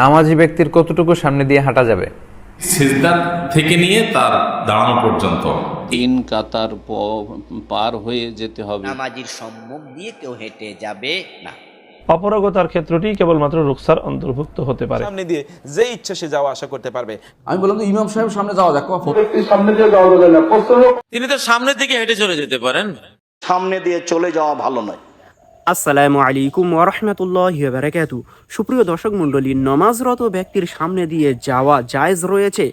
নামাজি ব্যক্তির কতটুকু সামনে দিয়ে হাঁটা যাবে? সেজদার থেকে নিয়ে তার দাঁড়ানো পর্যন্ত। তিন কাতার পার হয়ে যেতে হবে। নামাজির সম্মুখ দিয়ে কেউ হেঁটে যাবে না। অপরাগতার ক্ষেত্রটি কেবলমাত্র রুকসার অন্তর্ভুক্ত হতে পারে। সামনে দিয়ে যে ইচ্ছা সে যাওয়া আসা করতে পারবে। আমি বললাম যে ইমাম সাহেব সামনে যাওয়া যাক সামনে দিয়ে যাওয়া যাবে না তিনি তো সামনের দিকে হেঁটে চলে যেতে পারেন। সামনে দিয়ে চলে যাওয়া ভালো নয়। আসসালামু আলাইকুম ওরহমতুল্লাহ বারাকাতু। সুপ্রিয় দর্শক মণ্ডলী, নমাজরত ব্যক্তির সামনে দিয়ে যাওয়া জায়েজ রয়েছে।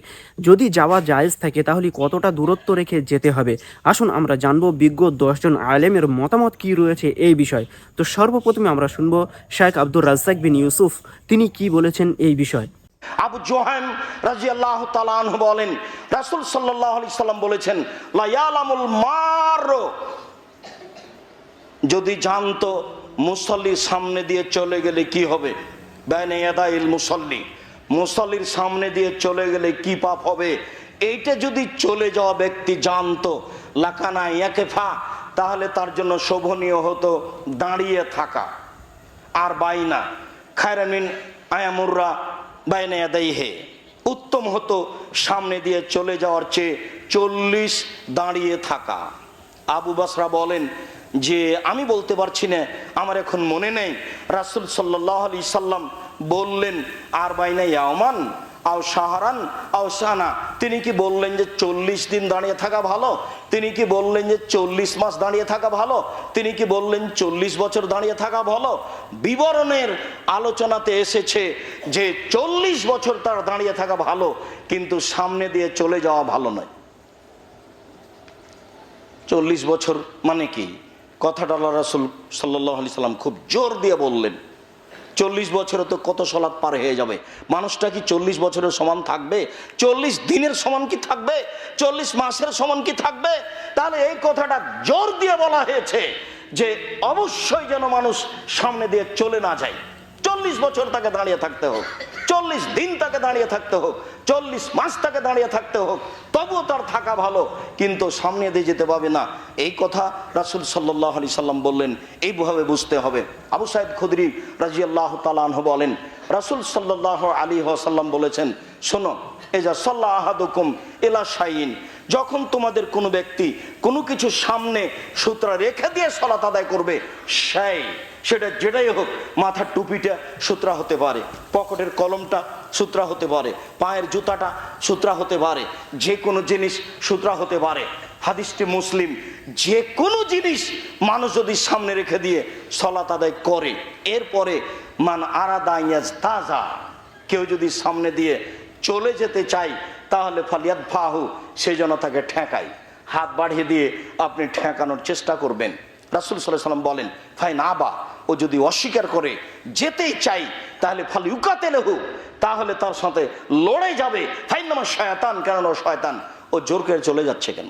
যদি যাওয়া জায়েজ থাকে, তাহলে কতটা দূরত্ব রেখে যেতে হবে? আসুন আমরা জানব বিজ্ঞ দশজন আলেমের মতামত কি রয়েছে এই বিষয়। তো সর্বপ্রথমে আমরা শুনব শেখ আব্দুর রাজ্জাক বিন ইউসুফ, তিনি কি বলেছেন এই বিষয়। আবু জোহান রাজি আল্লাহ বলেন, রাসুল সাল্লাহ সাল্লাম বলেছেন লায়ালামুল মার যদি জানতো মুসল্লির সামনে দিয়ে চলে গেলে কি হবে? বেনে এদাইল মুসল্লি। মুসল্লির সামনে দিয়ে চলে গেলে কি পাপ হবে? এইটা যদি চলে যাওয়া ব্যক্তি জানতো, লাকানা ইয়াকেফা, তাহলে তার জন্য শোভনীয় হতো দাঁড়িয়ে থাকা। আর বাইনা খায়রামিন আয়ামুররা বাইনা হে উত্তম হতো সামনে দিয়ে চলে যাওয়ার চেয়ে চল্লিশ দাঁড়িয়ে থাকা। আবু বাসরা বলেন যে আমি বলতে পারছি না, আমার এখন মনে নেই। রাসুল সাল্লাহ আলি সাল্লাম বললেন, আর বাইনা ইয়াওমান আও সাহারান আও সানা তিনি কি বললেন যে, চল্লিশ দিন দাঁড়িয়ে থাকা ভালো? তিনি কি বললেন যে, চল্লিশ মাস দাঁড়িয়ে থাকা ভালো? তিনি কি বললেন, চল্লিশ বছর দাঁড়িয়ে থাকা ভালো? বিবরণের আলোচনাতে এসেছে যে, চল্লিশ বছর তার দাঁড়িয়ে থাকা ভালো, কিন্তু সামনে দিয়ে চলে যাওয়া ভালো নয়। চল্লিশ বছর মানে কি? কথাটা আল্লাহ রাসুল সাল্লাহ আলি সাল্লাম খুব জোর দিয়ে বললেন, চল্লিশ বছরে তো কত সলাৎ পার হয়ে যাবে? মানুষটা কি চল্লিশ বছরের সমান থাকবে? চল্লিশ দিনের সমান কি থাকবে? চল্লিশ মাসের সমান কি থাকবে? তাহলে এই কথাটা জোর দিয়ে বলা হয়েছে যে অবশ্যই যেন মানুষ সামনে দিয়ে চলে না যায়। চল্লিশ বছর তাকে দাঁড়িয়ে থাকতে হোক, চল্লিশ দিন তাকে দাঁড়িয়ে থাকতে হোক, চল্লিশ মাস তাকে দাঁড়িয়ে থাকতে হোক তবুও তার থাকা ভালো, কিন্তু সামনে দিয়ে যেতে পারবে না। এই কথা রাসুল সাল্লাহ আলি সাল্লাম বললেন, এইভাবে বুঝতে হবে। আবু সাইদ খুদরি রাজি আল্লাহ বলেন, রাসুল সাল্লাহ আলী সাল্লাম বলেছেন, শোনো, এজা সাল্লাহ আহাদুকুম এলা শাইন যখন তোমাদের কোনো ব্যক্তি কোনো কিছু সামনে সূত্রা রেখে দিয়ে সলাত আদায় করবে, সেই, সেটা যেটাই হোক, মাথার টুপিটা সূত্রা হতে পারে, পকেটের কলমটা সূত্রা হতে পারে। পায়ের জুতাটা সূত্রা হতে পারে। যে কোনো জিনিস সূত্রা হতে পারে। হাদিসটি মুসলিম। যে কোনো জিনিস মানুষ যদি সামনে রেখে দিয়ে সলাত আদায় করে, এরপরে মান আরাদাইয়াজ তাজা কেউ যদি সামনে দিয়ে চলে যেতে চাই তাহলে ফালিয়াত ফাহু সেই জন্য তাকে ঠেকাই হাত বাড়িয়ে দিয়ে আপনি ঠেকানোর চেষ্টা করবেন। রাসুল সাল্লাহ সাল্লাম বলেন, ফাইন না বা ও যদি অস্বীকার করে যেতেই চাই, তাহলে ফালি উকাতে লেহু তাহলে তার সাথে লড়ে যাবে। ফাইন নামার শয়তান কেন শয়তান, ও জোর করে চলে যাচ্ছে কেন?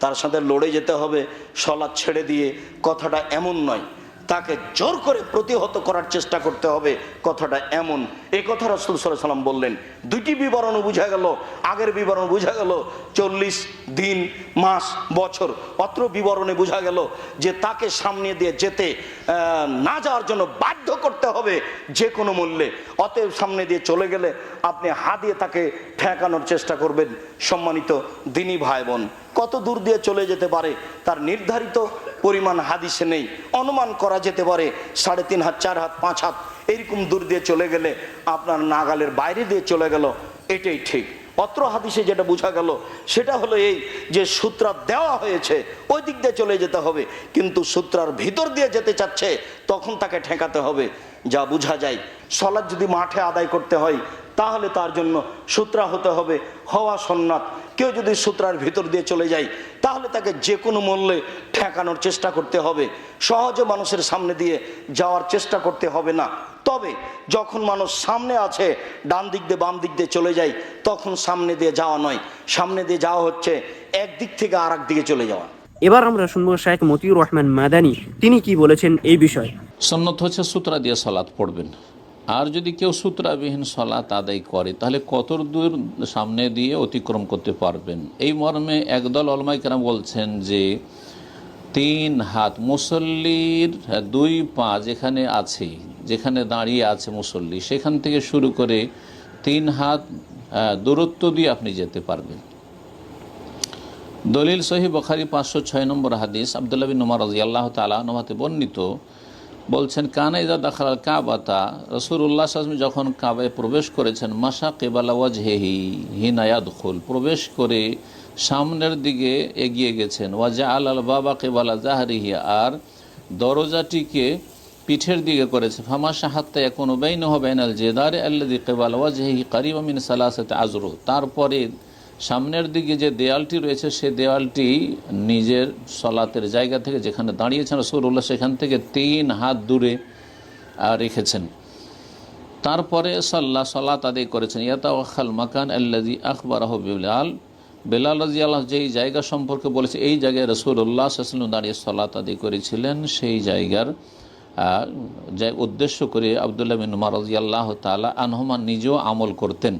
তার সাথে লড়ে যেতে হবে সলাদ ছেড়ে দিয়ে, কথাটা এমন নয়। তাকে জোর করে প্রতিহত করার চেষ্টা করতে হবে। কথাটা এমন। এই কথা রসুল সাল্লাহ সাল্লাম বললেন। দুইটি বিবরণ বোঝা গেল, আগের বিবরণ বোঝা গেল, চল্লিশ দিন, মাস, বছর। অত্র বিবরণে বোঝা গেল যে তাকে সামনে দিয়ে যেতে না যাওয়ার জন্য বাধ্য করতে হবে যে কোনো মূল্যে। অতএব সামনে দিয়ে চলে গেলে আপনি হাত দিয়ে তাকে ঠেকানোর চেষ্টা করবেন, সম্মানিত দিনী ভাই বোন। কত দূর দিয়ে চলে যেতে পারে, তার নির্ধারিত পরিমাণ হাদিসে নেই। অনুমান করা যেতে পারে সাড়ে তিন হাত, চার হাত, পাঁচ হাত, এরকম দূর দিয়ে চলে গেলে আপনার নাগালের বাইরে দিয়ে চলে গেল, এটাই ঠিক। পত্র হাদিসে যেটা বোঝা গেল, সেটা হলো এই যে সূত্রা দেওয়া হয়েছে, ওই দিক দিয়ে চলে যেতে হবে। কিন্তু সূত্রার ভিতর দিয়ে যেতে চাচ্ছে, তখন তাকে ঠেকাতে হবে। যা বোঝা যায় সলাদ যদি মাঠে আদায় করতে হয় তাহলে তার জন্য সূত্রা হতে হবে হওয়া সন্ন্যাত। কেউ যদি সূত্রার ভিতর দিয়ে চলে যায় তাহলে তাকে যে কোনো মূল্যে ঠেকানোর চেষ্টা করতে হবে। সহজে মানুষের সামনে দিয়ে যাওয়ার চেষ্টা করতে হবে না। তবে যখন মানুষ সামনে আছে ডান দিক দিয়ে বাম দিক দিয়ে চলে যায় তখন সামনে দিয়ে যাওয়া নয়। সামনে দিয়ে যাওয়া হচ্ছে একদিক থেকে আর দিকে চলে যাওয়া। এবার আমরা শুনব শেখ মতিউর রহমান মাদানী তিনি কি বলেছেন এই বিষয়ে? সন্ন্যত হচ্ছে সূত্রা দিয়ে সলাৎ পড়বেন। আর যদি কেউ সূত্রাবিহীন সলাৎ আদায় করে, তাহলে কত দূর সামনে দিয়ে অতিক্রম করতে পারবেন? এই মর্মে একদল অলমাই কেরাম বলছেন যে, তিন হাত মুসল্লির দুই পা যেখানে আছে, যেখানে দাঁড়িয়ে আছে মুসল্লি, সেখান থেকে শুরু করে তিন হাত দূরত্ব দিয়ে আপনি যেতে পারবেন। দলিল সহি বখারি পাঁচশো ছয় নম্বর হাদিস, আবদুল্লাহ বিন উমর রাজি আল্লাহ তালা নমাতে বর্ণিত বলছেন, কানা ইদা দাখাল কাবাতা। রসুল্লাহ আসলাম যখন কাবায় প্রবেশ করেছেন মাসা কেবালা ওয়াজহেহি হিনায়াদখুল প্রবেশ করে সামনের দিকে এগিয়ে গেছেন ওয়াজা আল আল বাবা কেবালা জাহারিহি। আর দরজাটিকে পিঠের দিকে করেছে, ফামা সাহাত্তা এখন বেইন হবেন আল জেদার আল্লাদি কেবাল ওয়াজহেহি কারিম মিন সালাসাতে আজরু। তারপরে সামনের দিকে যে দেয়ালটি রয়েছে, সে দেয়ালটি নিজের সলাতের জায়গা থেকে যেখানে দাঁড়িয়েছেন রসুল্লাহ সেখান থেকে তিন হাত দূরে রেখেছেন। তারপরে সাল্লাহ সলাত আদায় করেছেন। ইয়াতা ওয়াখাল মাকান আল্লাদি আকবর বেলাল। বেলাল রাজি আল্লাহ যেই জায়গা সম্পর্কে বলেছে, এই জায়গায় রসুল্লাহ সাল্লাম দাঁড়িয়ে সলাত আদায় করেছিলেন। সেই জায়গার উদ্দেশ্য করে আবদুল্লাহ বিন উমার রাজি আল্লাহ তালা আনহমান নিজেও আমল করতেন।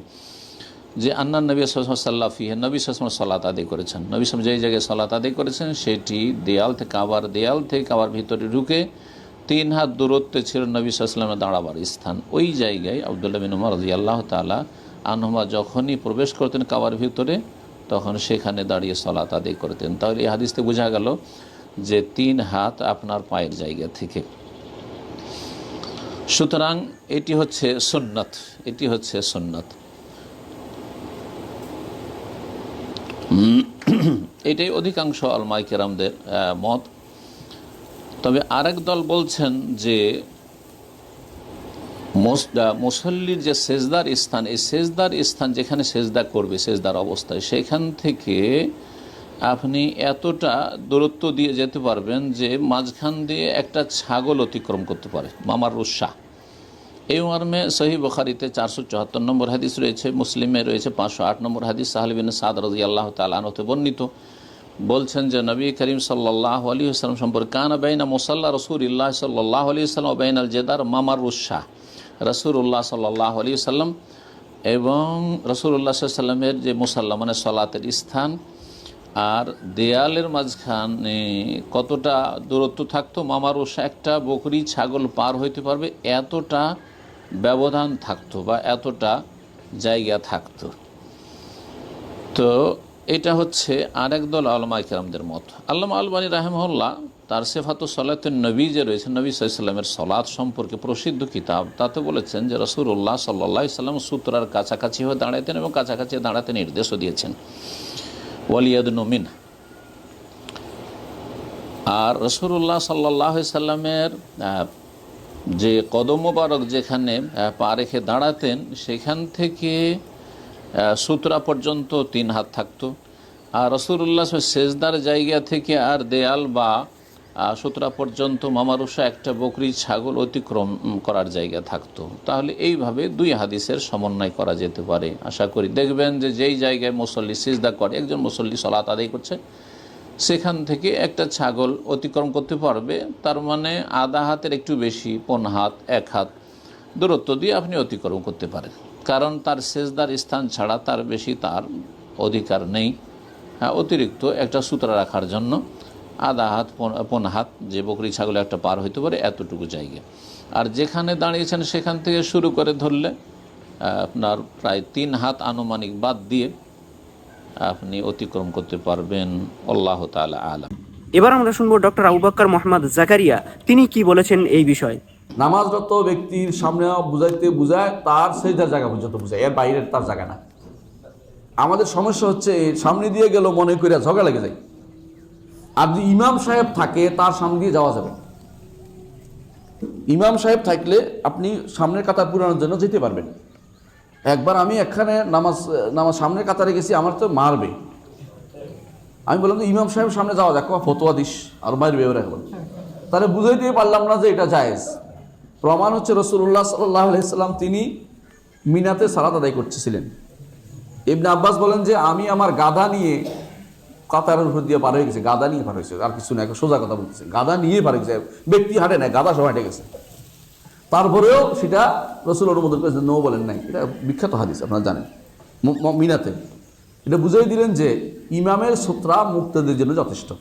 যে আন্না নবী সাল্লাহ ফিহে, নবী সালাম সলাত আদায় করেছেন। নবী সালাম যেই জায়গায় সলাত আদায় করেছেন, সেটি দেয়াল থেকে আবার দেয়াল থেকে আবার ভিতরে ঢুকে তিন হাত দূরত্বে ছিল নবী সাল্লামের দাঁড়াবার স্থান। ওই জায়গায় আবদুল্লাহ বিন উমর রাজি আল্লাহ তালা আনহমা যখনই প্রবেশ করতেন কাবার ভিতরে, তখন সেখানে দাঁড়িয়ে সলাত আদায় করতেন। তাহলে এই হাদিসতে বোঝা গেল যে তিন হাত আপনার পায়ের জায়গা থেকে। সুতরাং এটি হচ্ছে সুন্নত, এটি হচ্ছে সুন্নত। এটাই অধিকাংশ আলমাই কেরামদের মত। তবে আরেক দল বলছেন যে মোস- মুসল্লির যে সেজদার স্থান, এই সেজদার স্থান যেখানে সেজদা করবে, সেজদার অবস্থায়, সেখান থেকে আপনি এতটা দূরত্ব দিয়ে যেতে পারবেন যে মাঝখান দিয়ে একটা ছাগল অতিক্রম করতে পারে, মামার রুসা এই মর্মে সহি বখারিতে চারশো চুয়াত্তর নম্বর হাদিস রয়েছে, মুসলিমে রয়েছে পাঁচশো আট নম্বর হাদিস। সাহালবিন সাদ রাজি আল্লাহ তালানতে বর্ণিত। বলছেন যে নবী করিম সাল্লাহ আলী আসসালাম সম্পর্কে কানা বেইনা মুসাল্লা রসুল ইল্লাহ সাল্লাহ আলী সাল্লাম বেইন আল জেদার মামার উৎসাহ রসুল্লাহ সাল্লাহ আলী সাল্লাম এবং রসুল্লাহ সাল্লামের যে মুসাল্লা মানে সলাতের স্থান আর দেয়ালের মাঝখানে কতটা দূরত্ব থাকতো মামার ওষা একটা বকরি ছাগল পার হইতে পারবে, এতটা ব্যবধান থাকতো বা এতটা জায়গা থাকতো। তো এটা হচ্ছে আরেক দল আলমা ইকরামদের মত। আল্লামা আলবানী রাহেমহল্লা তার সেফাত সলাতের নবী যে রয়েছে নবী সাল্লামের সলাৎ সম্পর্কে প্রসিদ্ধ কিতাব, তাতে বলেছেন যে রসুল্লাহ সাল্লাহ সাল্লাম সূত্রার কাছাকাছি হয়ে দাঁড়াতেন এবং কাছাকাছি দাঁড়াতে নির্দেশও দিয়েছেন। ওয়ালিয়াদ নমিন আর রসুল্লাহ সাল্লাহ সাল্লামের যে কদম মোবারক যেখানে পা রেখে দাঁড়াতেন, সেখান থেকে সুতরা পর্যন্ত তিন হাত থাকতো। আর রসুল্লাহ সেজদার জায়গা থেকে আর দেয়াল বা সুতরা পর্যন্ত মামারুষা একটা বকরি ছাগল অতিক্রম করার জায়গা থাকতো। তাহলে এইভাবে দুই হাদিসের সমন্বয় করা যেতে পারে। আশা করি দেখবেন যে যেই জায়গায় মুসল্লি সিজদা করে, একজন মুসল্লি সলাত আদায় করছে সেখান থেকে একটা ছাগল অতিক্রম করতে পারবে, তার মানে আধা হাতের একটু বেশি, পন হাত, এক হাত, দূরত্ব দিয়ে আপনি অতিক্রম করতে পারেন। কারণ তার সেজদার স্থান ছাড়া তার বেশি তার অধিকার নেই। হ্যাঁ অতিরিক্ত একটা সুতরা রাখার জন্য আধা হাত, পন- হাত যে বকরি ছাগল একটা পার হইতে পারে, এতটুকু জায়গা। আর যেখানে দাঁড়িয়েছেন সেখান থেকে শুরু করে ধরলে আপনার প্রায় তিন হাত আনুমানিক বাদ দিয়ে আপনি অতিক্রম করতে পারবেন আল্লাহ তালা আলাম। এবার আমরা শুনব ডক্টর আবুবাক্কর মোহাম্মদ জাকারিয়া তিনি কি বলেছেন এই বিষয়ে? নামাজরত ব্যক্তির সামনে বুঝাইতে বুঝায় তার সেজদার জায়গা পর্যন্ত বুঝায় এর বাইরের তার জায়গা না। আমাদের সমস্যা হচ্ছে সামনে দিয়ে গেল মনে করিয়া ঝগড়া লেগে যায়। আর যদি ইমাম সাহেব থাকে তার সামনে দিয়ে যাওয়া যাবে ইমাম সাহেব থাকলে আপনি সামনের কাতার পুরানোর জন্য যেতে পারবেন। একবার আমি এখানে নামাজ নামাজ সামনের কাতারে গেছি, আমার তো মারবে। আমি বললাম ইমাম সাহেব সামনে যাওয়া যাক ফতোয়া দিস? আর মারবে ওরা এখন তাহলে বুঝাই দিয়ে পারলাম না যে এটা জায়েজ। প্রমাণ হচ্ছে রসুল্লাহ সাল্লাহ আলাইসাল্লাম তিনি মিনাতে সালাত আদায় করতেছিলেন। ইবনে আব্বাস বলেন যে, আমি আমার গাদা নিয়ে কাতারের উপর দিয়ে পার হয়ে গেছে গাদা নিয়ে পার হয়েছে, আর কিছু না, সোজা কথা বলতেছে। গাদা নিয়ে পার হয়ে গেছে, ব্যক্তি হাঁটে না গাদা সব হেঁটে গেছে। তারপরেও সেটা রসুল অনুমোদন করেছে নো বলেন নাই। এটা বিখ্যাত হাদিস, আপনারা জানেন। মিনাতে। এটা বুঝাই দিলেন যে ইমামের সূত্রা মুক্তদের জন্য যথেষ্ট।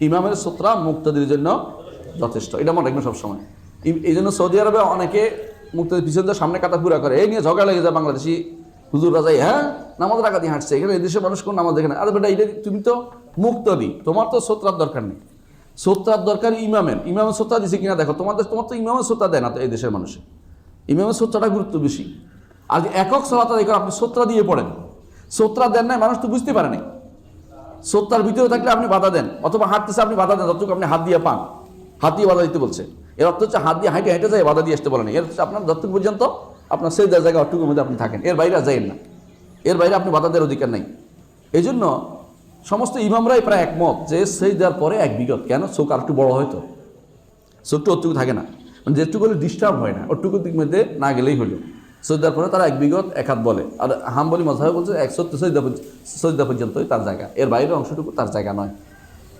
ইমামের সূত্রা মুক্তদের জন্য যথেষ্ট। এটা মনে রাখবেন সবসময়। এই- জন্য সৌদি আরবে অনেকে মুক্তের পিছন সামনে কাটা পুরা করে, এই নিয়ে ঝগড়া লেগে যায় বাংলাদেশি হুজুর যাই হ্যাঁ নামাজ রাখা দিয়ে হাঁটছে, এখানে এদেশের মানুষ কোন নামাজ দেখে না? আরে বেটা, এটা তুমি তো মুক্ত দি তোমার তো সোত্রার দরকার নেই। সোত্রার দরকার ইমামের। ইমামের সোত্রা দিছে কিনা দেখো, তোমাদের তোমার তো ইমামের সোত্রা দেয় না তো এই দেশের মানুষে ইমামের সোত্রাটা গুরুত্ব বেশি। আর একক সলাতা দেখো আপনি সোত্রা দিয়ে পড়েন। সোত্রা দেন নাই, মানুষ তো বুঝতে পারে নাই। সত্তার ভিতরে থাকলে আপনি বাধা দেন, অথবা হাঁটতেছে আপনি বাধা দেন, যতটুকু আপনি হাত দিয়ে পান। হাত দিয়ে বাধা দিতে বলছে। এর অর্থ হচ্ছে হাত দিয়ে হাঁটে হেঁটে যায়, বাধা দিয়ে আসতে বলেন এর হচ্ছে আপনার যতটুকু পর্যন্ত আপনার সেই জায়গা অটুকুর মধ্যে আপনি থাকেন। এর বাইরে যাইয়েন না। এর বাইরে আপনি বাধা দেওয়ার অধিকার নাই। এই জন্য সমস্ত ইমামরাই প্রায় একমত যে সেই দেওয়ার পরে এক বিগত। কেন? চোখ আর একটু বড় হয়তো চোখটা ওটুকু থাকে না। মানে যেটুকু হলে ডিস্টার্ব হয় না, ওটুকু দিক মধ্যে না গেলেই হলো। সৈদার পরে তারা এক বিগত, এক হাত বলে। আর হাম্বলি মজাহে বলছে, এক সত্য সৈদা সৈদা পর্যন্তই তার জায়গা। এর বাইরের অংশটুকু তার জায়গা নয়।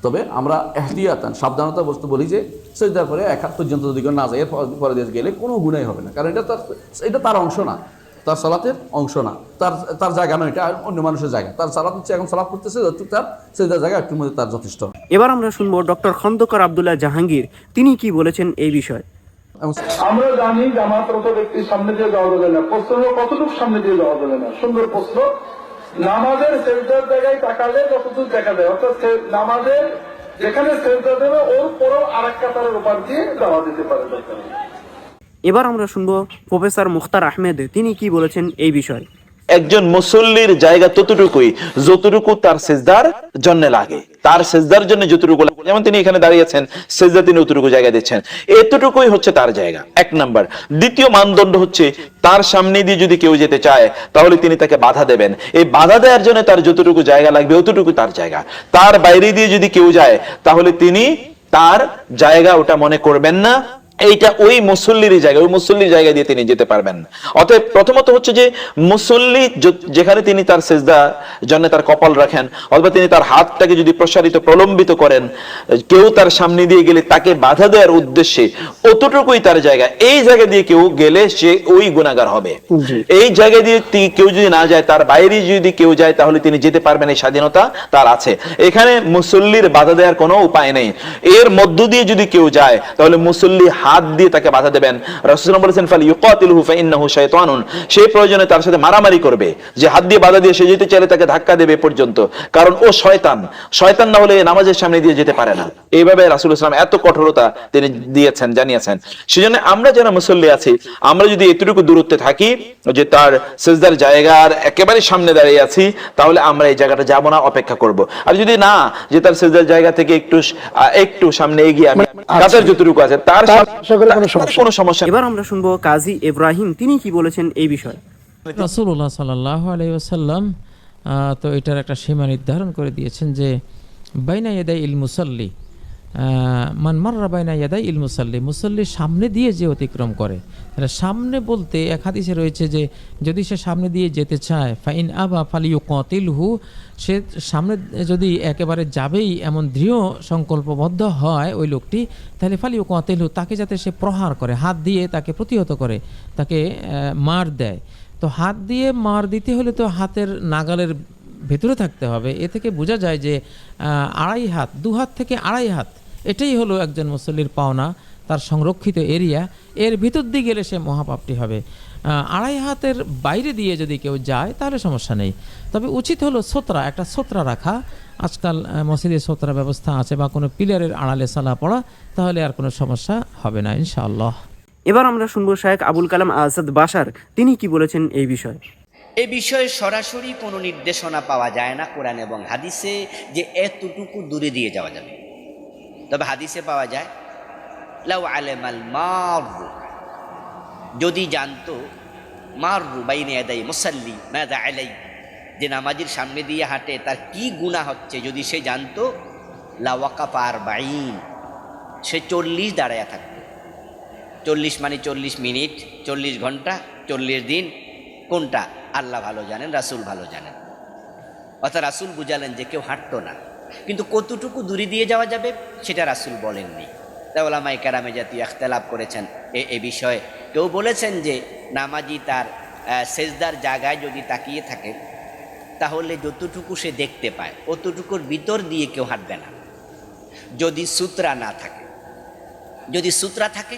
তবে আমরা এহতিয়াতান, সাবধানতা বস্তু বলি যে সৈদার পরে এক হাত পর্যন্ত যদি না যায়, এর পর- দিয়ে গেলে কোনো গুণাই হবে না। কারণ এটা তার এটা তার অংশ না। তার সালাতের অংশ না। তার তার জায়গা নয় এটা অন্য মানুষের জায়গা। তার সালাত হচ্ছে এখন সালাত করতেছে যতটুকু তার সৈদার জায়গা একটু মধ্যে তার যথেষ্ট। এবার আমরা শুনব ডক্টর খন্দকার আবদুল্লাহ জাহাঙ্গীর। তিনি কি বলেছেন এই বিষয়ে? আমরা জানি জামাতরত ব্যক্তির সামনে দিয়ে যাওয়া যাবে না। প্রশ্ন কতটুকু সামনে দিয়ে যাওয়া যাবে না? সুন্দর প্রশ্ন। নামাজের সেজদার জায়গায় তাকালে যতদূর দেখা যায় অর্থাৎ নামাজের যেখানে সেজদা দেবে ওর পরও আর এক কাতারের ওপার দিয়ে যাওয়া যেতে পারে। এবার আমরা শুনব প্রফেসর মুখতার আহমেদ, তিনি কি বলেছেন এই বিষয়ে। একজন মুসল্লির জায়গা ততটুকুই, যতটুকু তার সেজদার জন্য লাগে। তার সেজদার জন্য যতটুকু লাগে, যেমন তিনি এখানে দাঁড়িয়েছেন সেজদা তিনি অতটুকু জায়গা দিচ্ছেন। এতটুকুই হচ্ছে তার জায়গা, এক নাম্বার। দ্বিতীয় মানদণ্ড হচ্ছে, তার সামনে দিয়ে যদি কেউ যেতে চায়, তাহলে তিনি তাকে বাধা দেবেন। এই বাধা দেওয়ার জন্য তার যতটুকু জায়গা লাগবে, অতটুকু তার জায়গা। তার বাইরে দিয়ে যদি কেউ যায়, তাহলে তিনি তার জায়গা ওটা মনে করবেন না এইটা ওই মুসল্লির জায়গা ওই মুসল্লির জায়গা দিয়ে তিনি যেতে পারবেন। না। অতএব প্রথমত হচ্ছে যে মুসল্লি যেখানে তিনি তার সেজদা জন্য তার কপাল রাখেন অথবা তিনি তার হাতটাকে যদি প্রসারিত প্রলম্বিত করেন কেউ তার সামনে দিয়ে গেলে তাকে বাধা দেওয়ার উদ্দেশ্যে অতটুকুই তার জায়গা। এই জায়গা দিয়ে কেউ গেলে সে ওই গুণাগার হবে। এই জায়গা দিয়ে কেউ যদি না যায় তার বাইরে যদি কেউ যায় তাহলে তিনি যেতে পারবেন এই স্বাধীনতা তার আছে। এখানে মুসল্লির বাধা দেওয়ার কোনো উপায় নেই। এর মধ্য দিয়ে যদি কেউ যায় তাহলে মুসল্লি হাত দিয়ে তাকে বাধা দেবেন। রাসূলুল্লাহ বলেছেন ফাল ইউকাতিলহু ফাইন্নাহু শাইতানুন। সেই প্রয়োজনে তার সাথে মারামারি করবে। যে হাত দিয়ে বাধা দিয়ে সে যেতে চাইলে তাকে ধাক্কা দেবে পর্যন্ত। কারণ ও শয়তান। শয়তান না হলে নামাজের সামনে দিয়ে যেতে পারে না। এইভাবে রাসূল ইসলাম এত কঠোরতা তিনি দিয়েছেন জানিয়েছেন। সেজন্য আমরা যারা মুসল্লি আছি আমরা যদি এতটুকু দূরত্বে থাকি যে তার সেজদার জায়গার একেবারে সামনে দাঁড়িয়ে আছি তাহলে আমরা এই জায়গাটা যাব না অপেক্ষা করব। আর যদি না যে তার সেজদার জায়গা থেকে একটু একটু সামনে এগিয়ে আমি কাতার যতটুকু আছে তার সামনে কোনো সমস্যা নেই। এবার আমরা শুনব কাজী ইব্রাহিম তিনি কি বলেছেন এই বিষয়ে? রসুল্লাহ সাল্লাহ আলাইসাল্লাম তো এটার একটা সীমা নির্ধারণ করে দিয়েছেন যে বাইনা ইয়াদাই ইল মুসল্লি আহ, মান মাররা বাইনা ইয়াদাই ইল মুসল্লি মুসল্লির সামনে দিয়ে যে অতিক্রম করে। তাহলে সামনে বলতে এক হাদিসে রয়েছে যে যদি সে সামনে দিয়ে যেতে চায় ফাইন আবা ফালিউ কতিল হু সে সামনে যদি একেবারে যাবেই এমন দৃঢ় সংকল্পবদ্ধ হয় ওই লোকটি, তাহলে ফালিউ কতিল তাকে যাতে সে প্রহার করে, হাত দিয়ে তাকে প্রতিহত করে, তাকে মার দেয়। তো হাত দিয়ে মার দিতে হলে তো হাতের নাগালের ভেতরে থাকতে হবে। এ থেকে বোঝা যায় যে আড়াই হাত, দু হাত থেকে আড়াই হাত, এটাই হলো একজন মুসল্লির পাওনা, তার সংরক্ষিত এরিয়া। এর ভিতর দিয়ে গেলে সে মহাপাপটি হবে। আড়াই হাতের বাইরে দিয়ে যদি কেউ যায় তাহলে সমস্যা নেই। তবে উচিত হলো সোতরা একটা সোতরা রাখা। আজকাল মসজিদে সোতরা ব্যবস্থা আছে বা কোনো পিলারের আড়ালে সালা পড়া তাহলে আর কোনো সমস্যা হবে না ইনশাআল্লাহ। এবার আমরা শুনব শায়েখ আবুল কালাম আজাদ বাসার তিনি কি বলেছেন এই বিষয়ে? এ বিষয়ে সরাসরি কোনো নির্দেশনা পাওয়া যায় না কোরআন এবং হাদিসে যে এতটুকু দূরে দিয়ে যাওয়া যাবে। তবে হাদিসে পাওয়া যায় লাউ আলেমাল মারু যদি জানতো, মারু বাইনে আদাই মুসাল্লি মাদা আলাই যে নামাজির সামনে দিয়ে হাঁটে, তার কি গুণা হচ্ছে? যদি সে জানতো লাওয়াকাপা আর বাইন সে চল্লিশ দাঁড়ায়া থাকতো। চল্লিশ মানে চল্লিশ মিনিট, চল্লিশ ঘণ্টা, চল্লিশ দিন। কোনটা? আল্লাহ ভালো জানেন, রাসুল ভালো জানেন। অর্থাৎ রাসুল বুঝালেন যে কেউ হাঁটতো না। কিন্তু কতটুকু দূরে দিয়ে যাওয়া যাবে, সেটা রাসুল বলেননি। তাওলামাই কারামে জাতীয় আখতালাপ করেছেন। এ এ বিষয়ে কেউ বলেছেন যে নামাজি তার সেজদার জায়গায় যদি তাকিয়ে থাকে, তাহলে যতটুকু সে দেখতে পায়, অতটুকুর ভিতর দিয়ে কেউ হাঁটবে না। যদি সূত্রা না থাকে, যদি সূত্রা থাকে,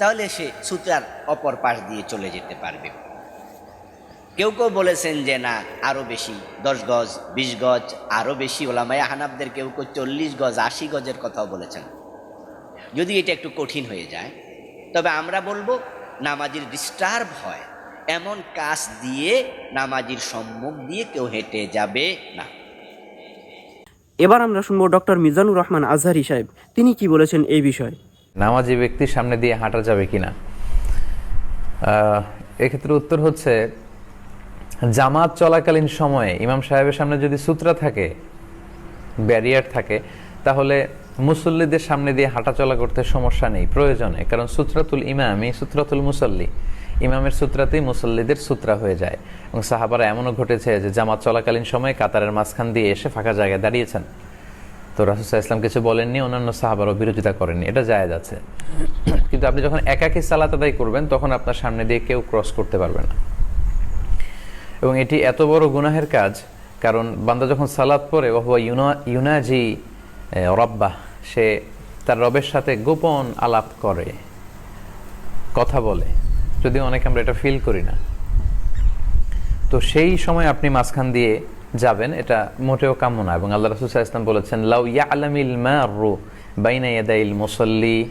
তাহলে সে সূত্রার অপর পাশ দিয়ে চলে যেতে পারবে। কেউ কেউ বলেছেন যে না আরও বেশি, দশ গজ, বিশ গজ আরও বেশি ওলামায় হানাবদের কেউ কেউ চল্লিশ গজ, আশি গজের কথাও বলেছেন। যদি এটা একটু কঠিন হয়ে যায় তবে আমরা বলব নামাজির ডিস্টার্ব হয়। এমন কাজ দিয়ে নামাজির সম্মুখ দিয়ে কেউ হেঁটে যাবে না। এবার আমরা শুনব ডক্টর মিজানুর রহমান আজহারি সাহেব তিনি কি বলেছেন এই বিষয়ে? নামাজি ব্যক্তির সামনে দিয়ে হাঁটা যাবে কিনা? আহ, এক্ষেত্রে উত্তর হচ্ছে জামাত চলাকালীন সময়ে ইমাম সাহেবের সামনে যদি সূত্রা থাকে ব্যারিয়ার থাকে তাহলে মুসল্লিদের সামনে দিয়ে হাঁটাচলা করতে সমস্যা নেই, প্রয়োজনে। কারণ সূত্রাতুল ইমামই সূত্রাতুল মুসল্লি। ইমামের সূত্রাতেই মুসল্লিদের সূত্রা হয়ে যায়। এবং সাহাবারা এমনও ঘটেছে যে জামাত চলাকালীন সময়ে কাতারের মাঝখান দিয়ে এসে ফাঁকা জায়গায় দাঁড়িয়েছেন। তো রাসুসাহ ইসলাম কিছু বলেননি, অন্যান্য সাহাবারও বিরোধিতা করেননি। এটা জায়েজ আছে। কিন্তু আপনি যখন একাকী সালাত আদায় করবেন, তখন আপনার সামনে দিয়ে কেউ ক্রস করতে পারবে না। এবং এটি এত বড় গুনাহের কাজ, কারণ বান্দা যখন সালাত পরে ওহুয়া ইউনা, ইউনাজি এ, রব্বাহ সে তার রবের সাথে গোপন আলাপ করে কথা বলে। যদি অনেকে আমরা এটা ফিল করি না। তো সেই সময় আপনি মাঝখান দিয়ে যাবেন এটা মোটেও কাম্য না। এবং আল্লাহ রসুল ওয়াসাল্লাম বলেছেন লাউ ইয়ালামিল মারু বাইনা ইয়াদাইল মুসাল্লি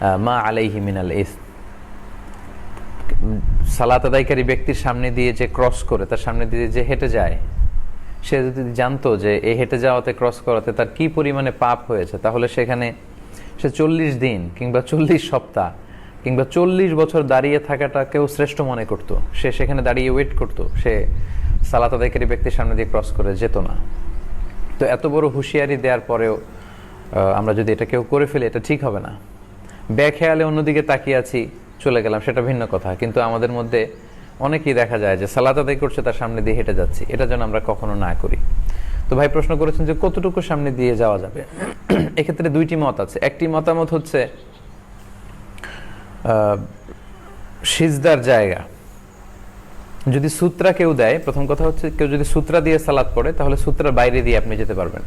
আহ, মা আলাইহি মিনাল ইস। সালাত আদায়কারী ব্যক্তির সামনে দিয়ে যে ক্রস করে তার সামনে দিয়ে যে হেঁটে যায় সে যদি জানতো যে এই হেঁটে যাওয়াতে, ক্রস করাতে তার কি পরিমাণে পাপ হয়েছে, তাহলে সেখানে সে চল্লিশ দিন কিংবা চল্লিশ সপ্তাহ কিংবা চল্লিশ বছর দাঁড়িয়ে থাকাটাকেও শ্রেষ্ঠ মনে করতো। সে সেখানে দাঁড়িয়ে ওয়েট করতো। সে সালাত আদায়কারী ব্যক্তির সামনে দিয়ে ক্রস করে যেত না। তো এত বড় হুঁশিয়ারি দেওয়ার পরেও আমরা যদি এটা কেউ করে ফেলি, এটা ঠিক হবে না। বেখেয়ালে অন্যদিকে তাকিয়ে আছি, চলে গেলাম, সেটা ভিন্ন কথা। কিন্তু আমাদের মধ্যে অনেকেই দেখা যায় যে সালাত আদায় করছে, তার সামনে দিয়ে হেঁটে যাচ্ছি। এটা যেন আমরা কখনো না করি। তো ভাই প্রশ্ন করেছেন যে কতটুকু সামনে দিয়ে যাওয়া যাবে? এক্ষেত্রে দুইটি মত আছে। একটি মতামত হচ্ছে সিজদার জায়গা। যদি সূত্রা কেউ দেয়, প্রথম কথা হচ্ছে কেউ যদি সূত্রা দিয়ে সালাদ পড়ে, তাহলে সূত্রার বাইরে দিয়ে আপনি যেতে পারবেন।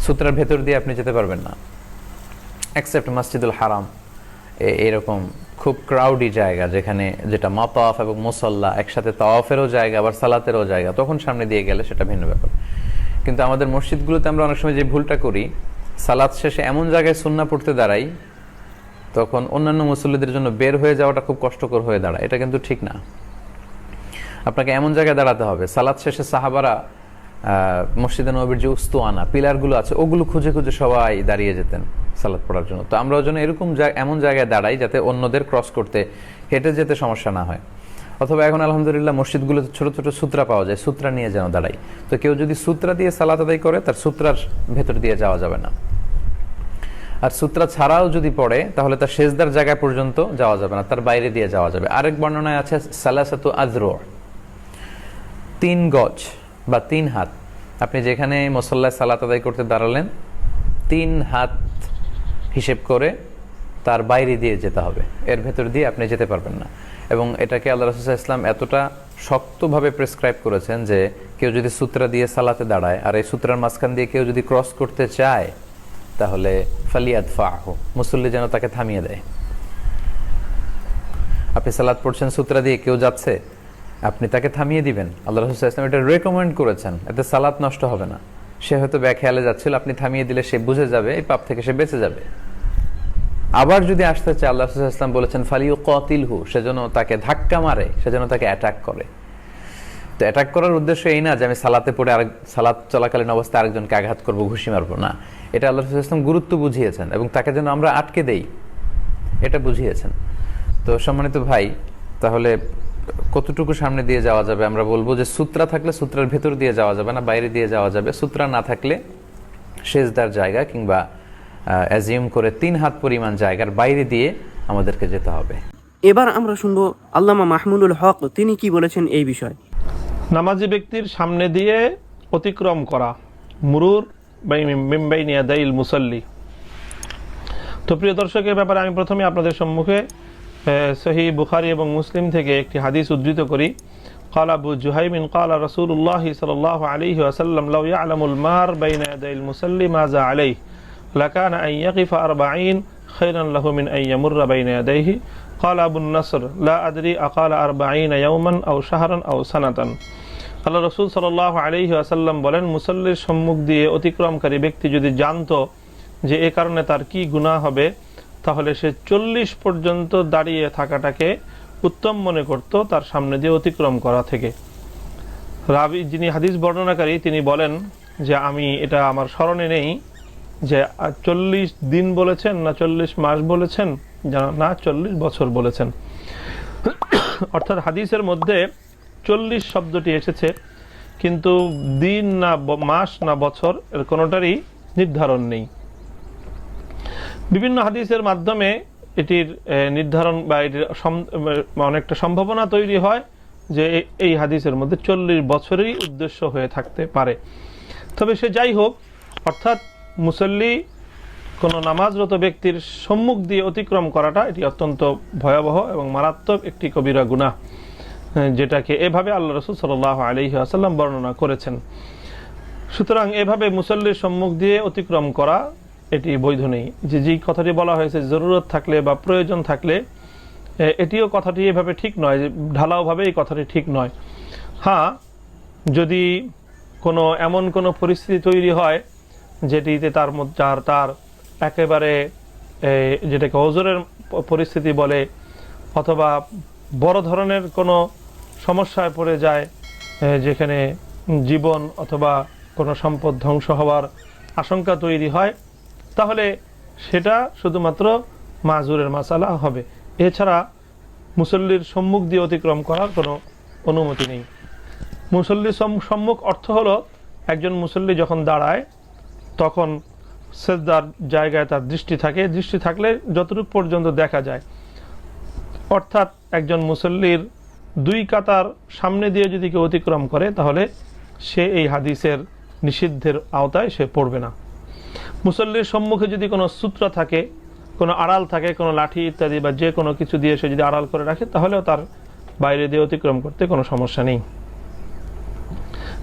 সূত্রার ভেতর দিয়ে আপনি যেতে পারবেন না। অ্যাকসেপ্ট মসজিদুল হারাম এরকম খুব ক্রাউডি জায়গা যেখানে যেটা মাতাফ এবং মুসল্লা একসাথে তাওয়াফেরও জায়গা, আবার সালাতেরও জায়গা, তখন সামনে দিয়ে গেলে সেটা ভিন্ন ব্যাপার। কিন্তু আমাদের মসজিদগুলোতে আমরা অনেক সময় যে ভুলটা করি, সালাত শেষে এমন জায়গায় সুন্না পড়তে দাঁড়াই, তখন অন্যান্য মুসল্লিদের জন্য বের হয়ে যাওয়াটা খুব কষ্টকর হয়ে দাঁড়ায়। এটা কিন্তু ঠিক না। আপনাকে এমন জায়গায় দাঁড়াতে হবে। সালাদ শেষে সাহাবারা মসজিদে নবীর যে উস্তুয়ানা, পিলারগুলো আছে, ওগুলো খুঁজে খুঁজে সবাই দাঁড়িয়ে যেতেন। সালাদ পড়ার জন্য। তো আমরা যেন এরকম এমন জায়গায় দাঁড়াই যাতে অন্যদের ক্রস করতে হেঁটে যেতে সমস্যা না হয়। অথবা এখন আলহামদুলিল্লাহ মসজিদগুলোতে ছোট ছোট সূত্রা পাওয়া যায়, সূত্রা নিয়ে যেন দাঁড়াই। তো কেউ যদি সূত্রা দিয়ে সালাত আদায় করে, তার সূত্রার ভেতর দিয়ে যাওয়া যাবে না। আর সূত্রা ছাড়াও যদি পড়ে, তাহলে তার শেষদার জায়গা পর্যন্ত যাওয়া যাবে না, তার বাইরে দিয়ে যাওয়া যাবে। আরেক বর্ণনায় আছে, সালাসাতু আজরোর তিন গজ বা তিন হাত। আপনি যেখানে মুসল্লায় সালাত আদায় করতে দাঁড়ালেন, তিন হাত হিসেব করে তার বাইরে দিয়ে যেতে হবে। এর ভেতর দিয়ে আপনি যেতে পারবেন না। এবং এটাকে আল্লাহ রসুল ইসলাম এতটা শক্তভাবে প্রেসক্রাইব করেছেন যে কেউ যদি সূত্রা দিয়ে সালাতে দাঁড়ায় আর এই সূত্রার মাঝখান দিয়ে কেউ যদি ক্রস করতে চায়, তাহলে ফালিয়াদ ফাহ মুসল্লি যেন তাকে থামিয়ে দেয়। আপনি সালাদ পড়ছেন, সূত্রা দিয়ে কেউ যাচ্ছে, আপনি তাকে থামিয়ে দিবেন। আল্লাহ রসুল ইসলাম এটা রেকমেন্ড করেছেন, এতে সালাত নষ্ট হবে না। সে হয়তো ব্যাখ্যালে যাচ্ছিল, আপনি থামিয়ে দিলে সে বুঝে যাবে, এই পাপ থেকে সে বেঁচে যাবে। আবার যদি আসতে চায়, আল্লাহ ইসলাম বলেছেন ফালিউ কতিল হু সেজন্য তাকে ধাক্কা মারে সেজন্য তাকে অ্যাটাক করে। তো অ্যাটাক করার উদ্দেশ্য এই না যে আমি সালাতে পড়ে আরেক সালাত চলাকালীন অবস্থায় আরেকজনকে আঘাত করব, ঘুষি মারবো। না, এটা আল্লাহ ইসলাম গুরুত্ব বুঝিয়েছেন এবং তাকে যেন আমরা আটকে দেই, এটা বুঝিয়েছেন। তো সম্মানিত ভাই, তাহলে কতটুকু সামনে দিয়ে যাওয়া যাবে? আমরা বলব যে সূত্রা থাকলে সূত্রার ভেতর দিয়ে যাওয়া যাবে না, বাইরে দিয়ে যাওয়া যাবে। সূত্রা না থাকলে সেজদার জায়গা কিংবা অ্যাজিউম করে তিন হাত পরিমাণ জায়গার বাইরে দিয়ে আমাদেরকে যেতে হবে এবার আমরা শুনবো আল্লামা মাহমুদুল হক তিনি কি বলেছেন এই বিষয়ে নামাজি ব্যক্তির সামনে দিয়ে অতিক্রম করা মুরুর মিম্বাই নিয়াদাইল মুসল্লি তো প্রিয় দর্শকের ব্যাপারে আমি প্রথমে আপনাদের সম্মুখে আহ, সহি বুখারি এবং মুসলিম থেকে একটি হাদিস উদ্ধৃত করি قال أبو جهيم قال رسول الله صلى الله عليه وسلم لو يعلم المار بين يدي المسلي ماذا عليه لكان أن يقف أربعين خيرا له من أن يمر بين يديه قال أبو النصر لا أدري أقال أربعين يوما أو شهرا أو سنة আল্লাহ রসুল সাল্লাহ আলহি আসাল্লাম বলেন মুসল্লির সম্মুখ দিয়ে অতিক্রমকারী ব্যক্তি যদি জানতো যে এ কারণে তার কি গুনাহ হবে তাহলে সে চল্লিশ পর্যন্ত দাঁড়িয়ে থাকাটাকে উত্তম মনে করত তার সামনে দিয়ে অতিক্রম করা থেকে রাবি যিনি হাদিস বর্ণনাকারী তিনি বলেন যে আমি এটা আমার স্মরণে নেই যে চল্লিশ দিন বলেছেন না চল্লিশ মাস বলেছেন? না, চল্লিশ বছর বলেছেন। অর্থাৎ হাদিসের মধ্যে চল্লিশ শব্দটি এসেছে, কিন্তু দিন না মাস না বছর এর কোনোটারই নির্ধারণ নেই। বিভিন্ন হাদিসের মাধ্যমে এটির নির্ধারণ বা এটির অনেকটা সম্ভাবনা তৈরি হয় যে এই হাদিসের মধ্যে চল্লিশ বছরেরই উদ্দেশ্য হয়ে থাকতে পারে। তবে সে যাই হোক, অর্থাৎ মুসল্লি কোনো নামাজরত ব্যক্তির সম্মুখ দিয়ে অতিক্রম করাটা এটি অত্যন্ত ভয়াবহ এবং মারাত্মক একটি কবিরা গুনাহ হ্যাঁ, যেটাকে এভাবে আল্লাহ রসুল সাল আলহি আসাল্লাম বর্ণনা করেছেন। সুতরাং এভাবে মুসল্লির সম্মুখ দিয়ে অতিক্রম করা এটি বৈধ নেই। যে যেই কথাটি বলা হয়েছে জরুরত থাকলে বা প্রয়োজন থাকলে এটিও কথাটি এভাবে ঠিক নয় যে ঢালাওভাবে এই কথাটি ঠিক নয়। হ্যাঁ যদি কোনো এমন কোনো পরিস্থিতি তৈরি হয় যেটিতে তার মধ্যে তার একেবারে যেটাকে ওজোরের পরিস্থিতি বলে, অথবা বড় ধরনের কোনো সমস্যায় পড়ে যায় যেখানে জীবন অথবা কোনো সম্পদ ধ্বংস হওয়ার আশঙ্কা তৈরি হয়, তাহলে সেটা শুধুমাত্র মাজুরের মাসালা হবে। এছাড়া মুসল্লির সম্মুখ দিয়ে অতিক্রম করার কোনো অনুমতি নেই। মুসল্লির সম- সম্মুখ অর্থ হলো, একজন মুসল্লি যখন দাঁড়ায় তখন সেজদার জায়গায় তার দৃষ্টি থাকে। দৃষ্টি থাকলে যতটুকু পর্যন্ত দেখা যায়, অর্থাৎ একজন মুসল্লির দুই কাতার সামনে দিয়ে যদি কেউ অতিক্রম করে, তাহলে সে এই হাদিসের নিষিদ্ধের আওতায় সে পড়বে না। মুসল্লির সম্মুখে যদি কোনো সূত্র থাকে, কোনো আড়াল থাকে, কোনো লাঠি ইত্যাদি বা যে কোনো কিছু দিয়ে সে যদি আড়াল করে রাখে, তাহলেও তার বাইরে দিয়ে অতিক্রম করতে কোনো সমস্যা নেই।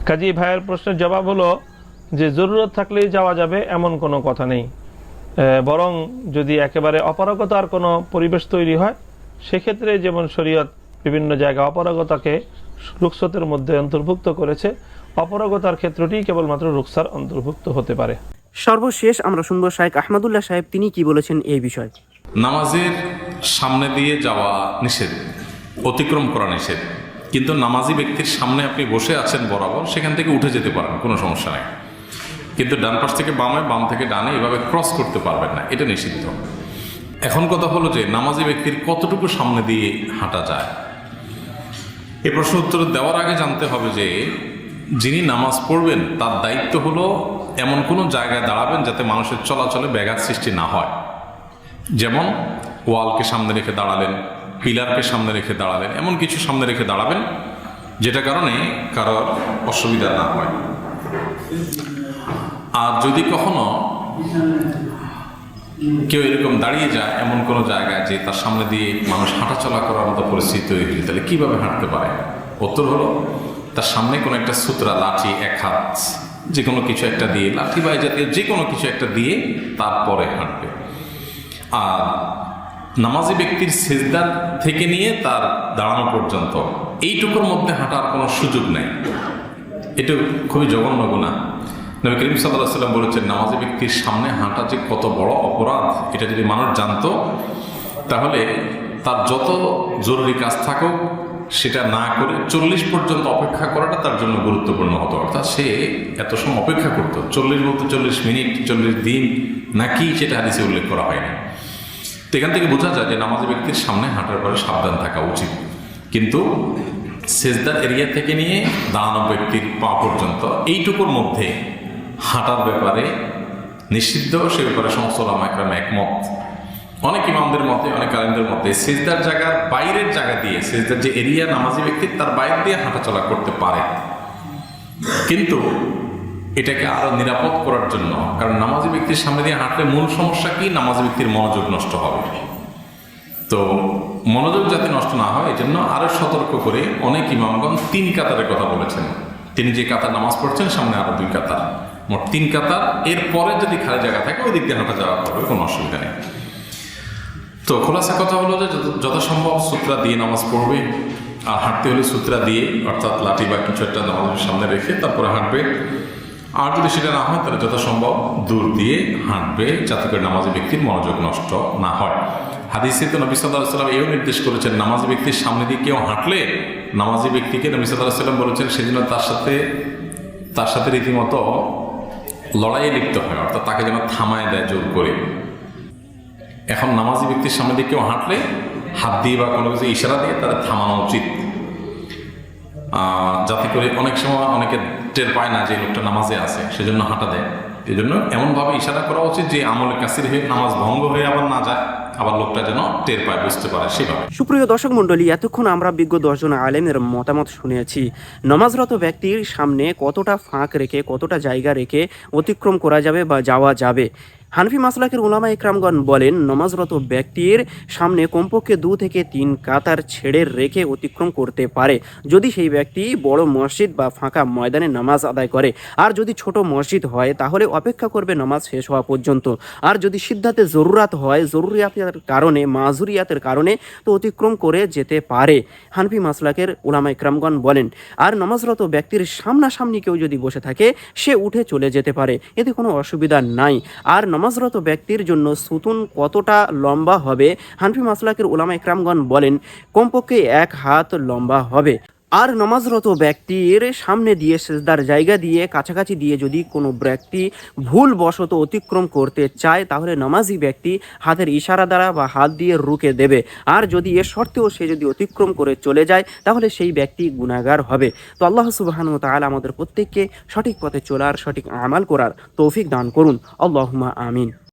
কাজী ভাইয়ের প্রশ্নের জবাব হলো যে জরুরত থাকলেই যাওয়া যাবে এমন কোনো কথা নেই। বরং যদি একেবারে অপারগতার কোনো পরিবেশ তৈরি হয় সেক্ষেত্রে যেমন শরীয়ত বিভিন্ন জায়গায় অপারগতাকে রুকসতের মধ্যে অন্তর্ভুক্ত করেছে অপারগতার ক্ষেত্রটি কেবলমাত্র রুকসার অন্তর্ভুক্ত হতে পারে। সর্বশেষ আমরা শুনব শাহেক আহমদুল্লাহ সাহেব তিনি কি বলেছেন এই বিষয়ে। নামাজের সামনে দিয়ে যাওয়া নিষেধ অতিক্রম করা নিষেধ। কিন্তু নামাজি ব্যক্তির সামনে আপনি বসে আছেন বরাবর সেখান থেকে উঠে যেতে পারেন কোনো সমস্যা নেই। কিন্তু ডান পাশ থেকে বামে, বাম থেকে ডানে এভাবে ক্রস করতে পারবেন না। এটা নিষিদ্ধ। এখন কথা হলো যে নামাজি ব্যক্তির কতটুকু সামনে দিয়ে হাঁটা যায়? এ প্রশ্ন উত্তর দেওয়ার আগে জানতে হবে যে যিনি নামাজ পড়বেন, তার দায়িত্ব হলো এমন কোনো জায়গায় দাঁড়াবেন যাতে মানুষের চলাচলে ব্যাঘাত সৃষ্টি না হয়। যেমন ওয়ালকে সামনে রেখে দাঁড়ালেন, পিলারকে সামনে রেখে দাঁড়ালেন, এমন কিছু সামনে রেখে দাঁড়াবেন, যেটা কারণে কারোর অসুবিধা না হয়। আর যদি কখনো কেউ এরকম দাঁড়িয়ে যায় এমন কোনো জায়গায় যে তার সামনে দিয়ে মানুষ হাঁটাচলা করার মতো পরিস্থিতি তৈরি হয়েছে তাহলে কীভাবে হাঁটতে পারে? উত্তর হলো, তার সামনে কোনো একটা সূত্রা, লাঠি, এক হাত যে কোনো কিছু একটা দিয়ে, লাঠি বা জাতীয় যে কোনো কিছু একটা দিয়ে তারপরে হাঁটবে। আর নামাজি ব্যক্তির সেজদার থেকে নিয়ে তার দাঁড়ানো পর্যন্ত এইটুকুর মধ্যে হাঁটার কোনো সুযোগ নেই। এটা খুবই জঘন্য গুণা নবী করিম সাল্লাহ সাল্লাম বলেছেন, নামাজি ব্যক্তির সামনে হাঁটা যে কত বড় অপরাধ, এটা যদি মানুষ জানতো, তাহলে তার যত জরুরি কাজ থাকুক, সেটা না করে চল্লিশ পর্যন্ত অপেক্ষা করাটা তার জন্য গুরুত্বপূর্ণ হতো। অর্থাৎ সে এত সময় অপেক্ষা করতো, চল্লিশ বলতে চল্লিশ মিনিট, চল্লিশ দিন, নাকি সেটা হাদিসে উল্লেখ করা হয়নি। তো এখান থেকে বোঝা যায় যে নামাজি ব্যক্তির সামনে হাঁটার পরে সাবধান থাকা উচিত। কিন্তু সেজদার এরিয়া থেকে নিয়ে দাঁড়ানো ব্যক্তির পা পর্যন্ত, এইটুকুর মধ্যে হাঁটার ব্যাপারে নিষিদ্ধ, সে ব্যাপারে সমস্ত লামাকরাম একমত। অনেক ইমামদের মতে, অনেক আলেমদের মতে, সেজদার জায়গার বাইরের জায়গা দিয়ে, সেজদার যে এরিয়া নামাজি ব্যক্তির তার বাইরে দিয়ে হাঁটাচলা করতে পারে। কিন্তু এটাকে আরও নিরাপদ করার জন্য, কারণ নামাজি ব্যক্তির সামনে দিয়ে হাঁটলে মূল সমস্যা কি? নামাজি ব্যক্তির মনোযোগ নষ্ট হবে। তো মনোযোগ যাতে নষ্ট না হয় এই জন্য আরও সতর্ক করে অনেক ইমামগণ তিন কাতারের কথা বলেছেন। তিনি যে কাতার নামাজ পড়ছেন, সামনে আরও দুই কাতার। মোট তিন কাতার। এরপরে যদি খালি জায়গা থাকে, ওই দিক দিয়ে হাঁটা যাওয়া করবে, কোনো অসুবিধা নেই। তো খোলাসা কথা হলো যে যথাসম্ভব সূত্রা দিয়ে নামাজ পড়বে, আর হাঁটতে হলে সূত্রা দিয়ে, অর্থাৎ লাঠি বা কিছু একটা নামাজের সামনে রেখে তারপরে হাঁটবে। আর যদি সেটা না হয়, তাহলে যথাসম্ভব দূর দিয়ে হাঁটবে, যাতে করে নামাজি ব্যক্তির মনোযোগ নষ্ট না হয়। হাদিসে তো নবী সাল্লাহ সাল্লাম এও নির্দেশ করেছেন, নামাজি ব্যক্তির সামনে দিয়ে কেউ হাঁটলে, নামাজি ব্যক্তিকে নবী সাল্লাহ সাল্লাম বলেছেন, সেজন্য তার সাথে তার সাথে রীতিমতো লড়াইয়ে লিপ্ত হয়, অর্থাৎ তাকে যেন থামায় দেয় জোর করে। এখন নামাজি ব্যক্তির সামনে দিয়ে কেউ হাঁটলে হাত দিয়ে বা কোনো কিছু ইশারা দিয়ে তাদের থামানো উচিত। যাতে করে অনেক সময় অনেকে টের পায় না যে লোকটা নামাজে আছে, সেজন্য হাঁটা দেয়। এজন্য জন্য এমনভাবে ইশারা করা উচিত যে আমলে কাসির হয়ে, নামাজ ভঙ্গ হয়ে আবার না যায়। আবার লোকটা যেন টের পায়, বুঝতে পারে সেভাবে। সুপ্রিয় দর্শক মন্ডলী এতক্ষণ আমরা বিজ্ঞ দশজন আলেমের মতামত শুনেছি। নমাজরত ব্যক্তির সামনে কতটা ফাঁক রেখে, কতটা জায়গা রেখে অতিক্রম করা যাবে বা যাওয়া যাবে? হানফি মাসলাকের ওলামা ইকরামগণ বলেন, নমাজরত ব্যক্তির সামনে কমপক্ষে দু থেকে তিন কাতার ছেড়ে রেখে অতিক্রম করতে পারে। যদি সেই ব্যক্তি বড় মসজিদ বা ফাঁকা ময়দানে নামাজ আদায় করে, আর যদি ছোট মসজিদ হয়, তাহলে অপেক্ষা করবে নামাজ শেষ হওয়া পর্যন্ত। আর যদি সিদ্ধাতে জরুরাত হয়, জরুরিয়াতের কারণে মাজুরিয়াতের কারণে তো অতিক্রম করে যেতে পারে, হানফি মাসলাকের ওলামা ইকরামগণ বলেন। আর নামাজরত ব্যক্তির সামনাসামনি কেউ যদি বসে থাকে, সে উঠে চলে যেতে পারে, এতে কোনো অসুবিধা নাই। আর নামাজরত ব্যক্তির জন্য সুতুন কতটা লম্বা হবে? হানফি মাসলাকের ওলামা ইকরামগণ বলেন, কমপক্ষে এক হাত লম্বা হবে। আর নামাজরত ব্যক্তির সামনে দিয়ে সেজদার জায়গা দিয়ে কাছাকাছি দিয়ে যদি কোনো ব্যক্তি ভুল বশত অতিক্রম করতে চায়, তাহলে নামাজি ব্যক্তি হাতের ইশারা দ্বারা বা হাত দিয়ে রুকে দেবে। আর যদি এ সত্ত্বেও সে যদি অতিক্রম করে চলে যায়, তাহলে সেই ব্যক্তি গুণাগার হবে। তো আল্লাহ সুবাহানু তাআলা আমাদের প্রত্যেককে সঠিক পথে চলার, সঠিক আমাল করার তৌফিক দান করুন। আল্লাহুম্মা আমিন।